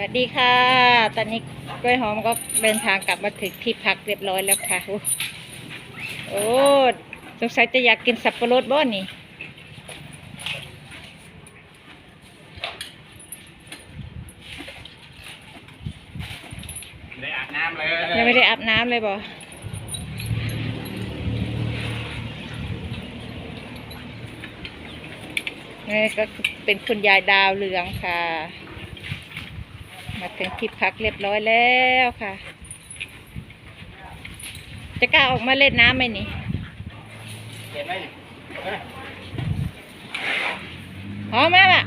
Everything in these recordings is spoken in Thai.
วัสดีค่ะ ตอนนี้กล้วยหอมก็เดินทางกลับมาถึงที่พักเรียบร้อยแล้วค่ะ โอ้โอ้สงสัยจะอยากกินสับปะรดบ้อนนี่ได้อาบน้ำเลยยังไม่ได้อาบน้ำเลยบ่นี่ก็เป็นคุณยายดาวเหลืองค่ะ มาถึงที่พักเรียบร้อยแล้วค่ะ จะกล้าออกมาเล่นน้ำไหมนี่เห็นไหมนี่เอ้ยหอมมากอะ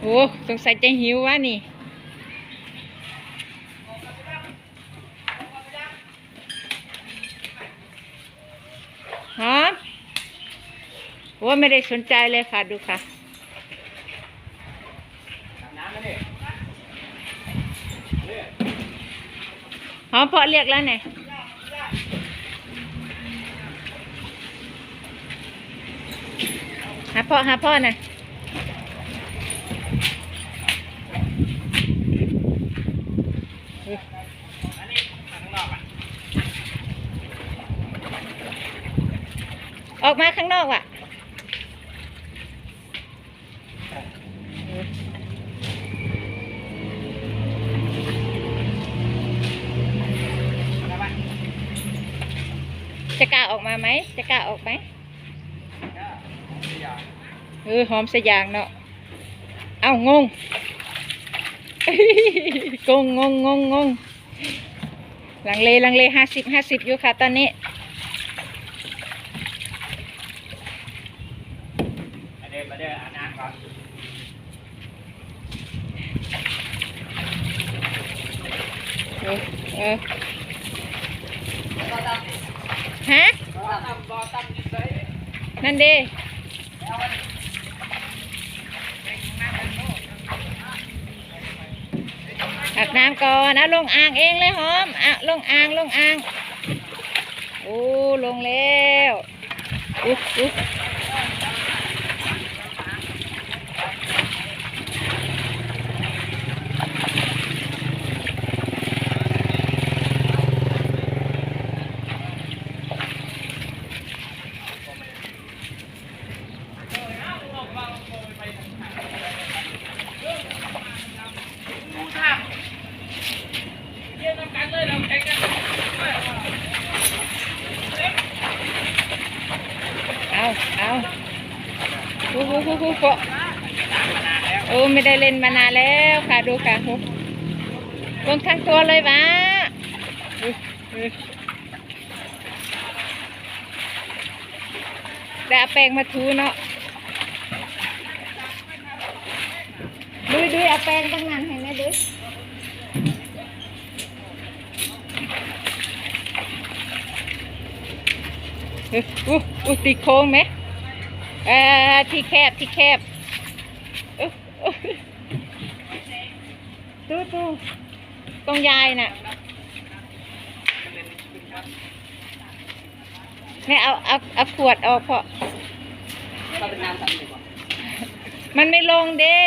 โอ้สงสัยจะหิววะนี่ หอม โอ้ไม่ได้สนใจเลยค่ะดูค่ะอาบน้ำแล้วนี่นี่หอมเพาะเรียกแล้วไงหาพ่อหาพ่อน่ะอันนี้ข้างนอกอะออกมาข้างนอกว่ะ กล้าออกมาไหม จะกล้าออกไหมก็ไม่อยากเออหอมสยางเนาะ เอ้างงงงงงงงงงลังเลลังเลห้าสิบห้าสิบอยู่ค่ะตอนนี้มาเดินมาเดินอาบน้ำก่อนเออเออ ฮะนั่นเด้อาบน้ำก่อนนะลงอ่างเองเลยหอมอะลงอ่างลงอ่างโอ้ลงแล้วอุ๊บอุ๊บ เอาเอาฮู้ฮู้ฮู้ฮู้กาะมานานแล้วโอ้ไม่ได้เล่นมานานแล้วค่ะดูค่ะฮู้ลงทั้งตัวเลยวะได้เอาแป้งมาถูเนาะดูดูเอาแป้งตั้งนานเห็นไหมดู อุ๊ยอุ๊ยอุ๊ยตีโค้งไหมเอ่อที่แคบที่แคบอุ๊ยอุ๊ยดูดูตรงยายน่ะเนี่ยเอาเอาเอาขวดออกเพราะก็เป็นน้ำสั่นดีกว่ามันไม่ลงเด้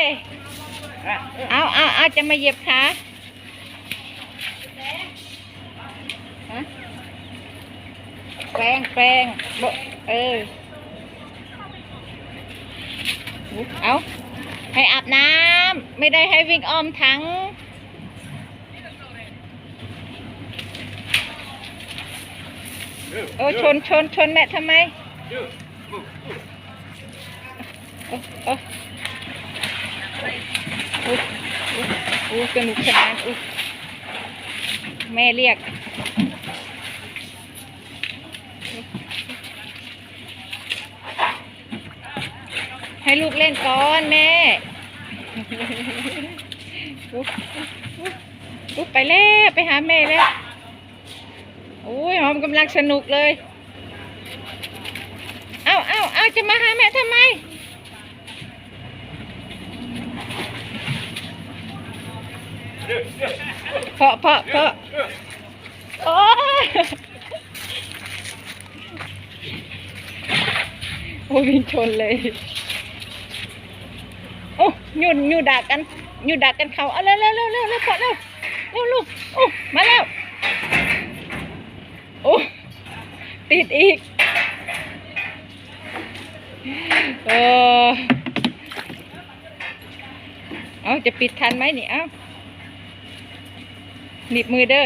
อะเอาเอาเอาจะมาเหยียบขาฮะ แปรงแปรงบเออ เอาให้อาบน้ำไม่ได้ให้วิ่งอ้อมถังเออชนชนชนแม่ทำไมยืดโอ้โอ้อู้อู้อู้สนุกสนานอู้แม่เรียก ให้ลูกเล่นก่อนแม่อู้อู้อู้ไปแล้วไปหาแม่แล้วโอ้ยหอมกำลังสนุกเลย เอาเอาเอาจะมาหาแม่ทำไมเพาะเพาะเพาะโอ้ยอ้วิ่งชนเลย โอ้ยูยูดักกันยูดักกันเขาเอาเร็วเร็วเร็วเร็วเร็วพอเร็วเร็วลูกโอ้มาแล้วโอ้ติดอีกเออเอาจะปิดทันไหมนี่เอ้าหนีบมือเด้อ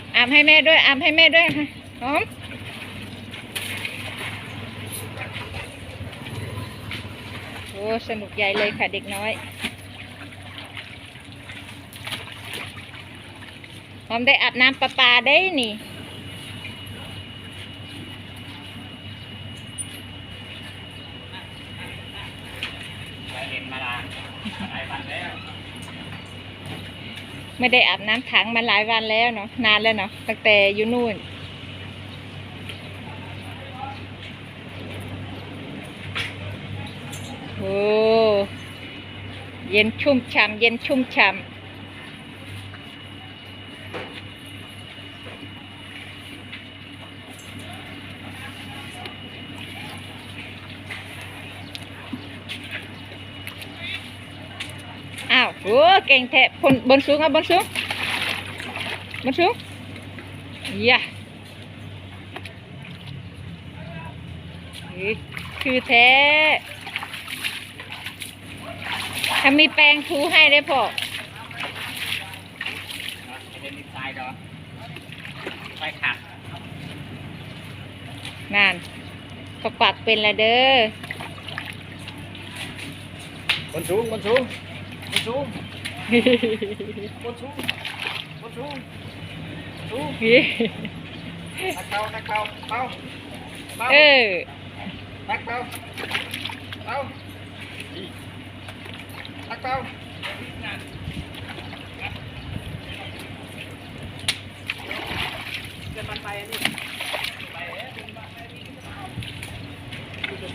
เอาอาบให้แม่ด้วยอาบให้แม่ด้วยค่ะหอมโอ้สนุกใหญ่เลยค่ะเด็กน้อยหอมได้อาบน้ำประปาได้นี่เห็นมาลาหลายวันแล้ว ไม่ได้อาบน้ำถังมาหลายวันแล้วเนาะนานแล้วเนาะตั้งแต่อยู่นู่น โอ้เย็นชุ่มฉ่ำเย็นชุ่มฉ่ำ อ้าวโอ้เก่งแท้บนบนสูงอะบนสูงบนสูงยะเฮ้ยคือแท้ถ้ามีแปรงถูให้ได้พอเห็นดินทรายดอกไปขัดนั่นก็ปักเป็นละเด้อบนสูงบนสูงบน สูงบนสูงบนสูงสูงนักเตานักเตาเตาเตาเออนักเตาเตานักเตา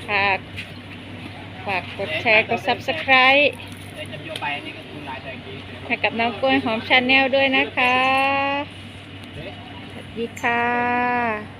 ฝาก ฝากกดแชร์ กด subscribe ให้กับน้องกล้วยหอมชาแนลด้วยนะคะ สวัสดีค่ะ